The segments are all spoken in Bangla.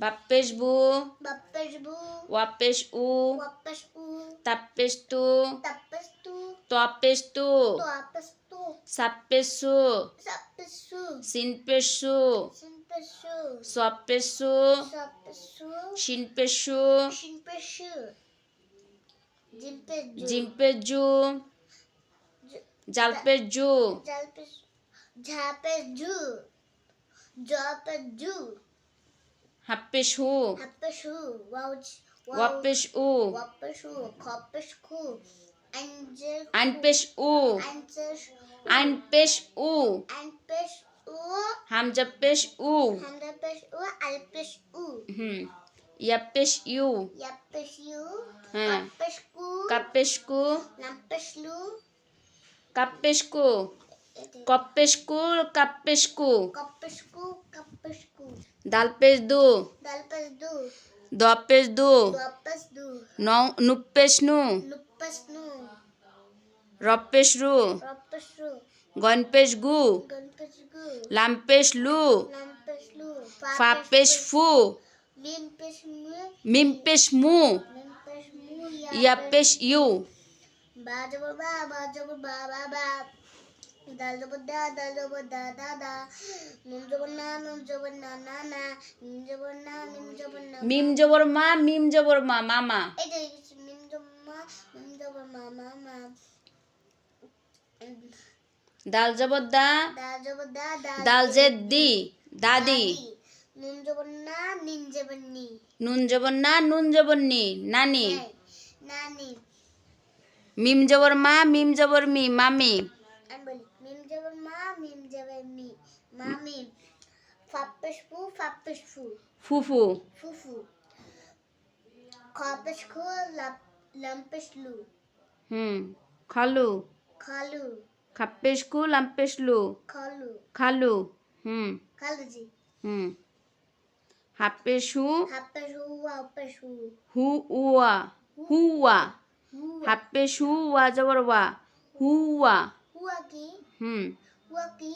Bapes bu. Bapes bu. Wapes u. Wapes u. Tapes tu. Tapes tu. Toapes tu. Toapes tu. Sapes su. Sapes su. Sinpes su. Sinpes su. Swapes su. Swapes su. Shinpes su. Shinpes su. Jimpes ju. Jimpes ju. Jalpes ju. Jalpes. Japes ju. Japes ju. 하빼쇼 하빼쇼 와우치 와빼쇼 와빼쇼 커빼쇼 안젤 안빼쇼 안빼쇼 안빼쇼 함자빼쇼 함자빼쇼 알빼쇼 음 야빼쇼 야빼쇼 카빼쇼 카빼쇼 남빼쇼 카빼쇼 Kopes ku. Kapes ku. দালপেশ দু Dalpes du. দপেশ দু Duapes du. নৌ নুপেশ নু Lupes nu. রপেশ রু Ropes ru. গনপেশ গু Ganpes gu. লাম্পেশ লু Lampes lu. ফাপেশ ফু. মিমপেশ মু Limpes mu. ইয়াপেশ ইউ Bajabur ba. Bajabur ba. Ba ba. Dalabur da. Dalabur da. Da da. Numjabur na. Numjabur na. Na na. Numjabur na. Numjabur na. মিম জবর মা মিম জবর মা মামা এটা হচ্ছে নিমজম্মা নিমজম্মা মামা মা দাল জবর দা দাজব দা দা দাল জেদ দি দাদি নুন জবন না নিন জবন নি নুন জবর না নুন জবর নি নানি নানি মিম জবর মা মিম জবর মি মামি আমি বলি মিম জবন মা মিম জবন মি মামি ফাপ্পেশ ফু ফাপ্পেশ ফু। ফুফু। ফুফু। খাপেশ খু লাপ লাম্পেশ লু। হুম খালু। খালু। খাপ্পেশ কু লাম্পেশ লু। খালু। খালু হুম। খালু জি। হুম। হাপ্পেশ হাপ্পেশ হাপ্পেশ হু উয়া হুয়া হাপ্পেশ ওয়া জবর ওয়া হুয়া হুয়া কি? হুম। হুয়া কি?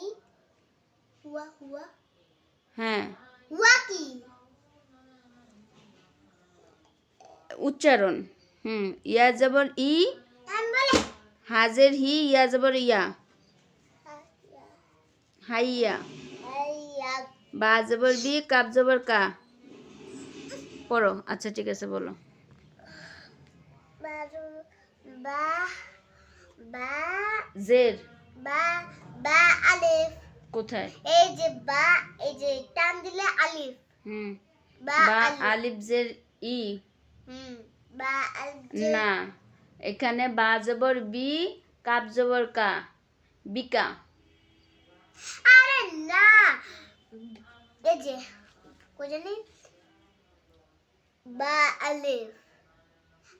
হুয়া হুয়া। হ্যাঁ। হুয়া কি? উচ্চারণ। হুম ইয়া জবর ই। হাজের হি ইয়া জবর ইয়া। হাইয়া। বা জবর বি কাপ জবর কা। পড়ো আচ্ছা ঠিক আছে বলো। বা বা। জের। বা বা আলিফ। কোথায়? এই যে বা এই যে টান দিলে আলিফ। হুম। বা আলিফ। জের ই। হুম বা আলিফ না। এখানে বা জবর বি কাপ জবর কা। বিকা। আরে না। এই যে কই বা আলিফ।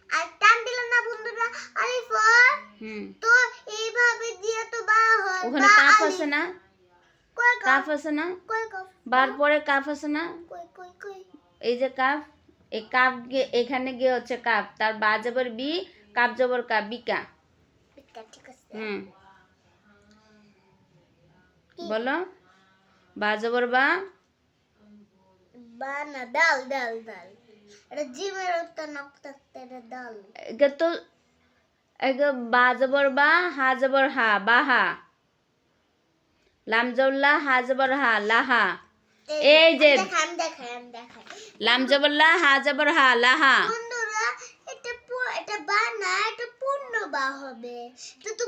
আর টান দিলে না বন্ধুরা আলিফ। হুম। তো এইভাবে দিয়ে তো বা হয়। ওখানে আলিফ। আছে না? কাফ আছে না? বার পরে কাফ আছে না? এই যে কাফ এই কাপ এখানে গিয়ে হচ্ছে কাপ তার বা জবর বি কাপ জবর কা বিকা। হুম। বলো। বা জবর বা? বা না ডাল ডাল ডাল। এটা জিমের উত্তর নক থাকতে এটা ডাল এগে তো এগে বা জবর বা হা জবর হা বাহা হা। জবর হাজবরহা লাহা। এই যে- লামজবল্লা দেখান দেখান লাম জবল্লা হা জবর হা লাহা এটা এটা বা না এটা পূর্ণ বা হবে। তো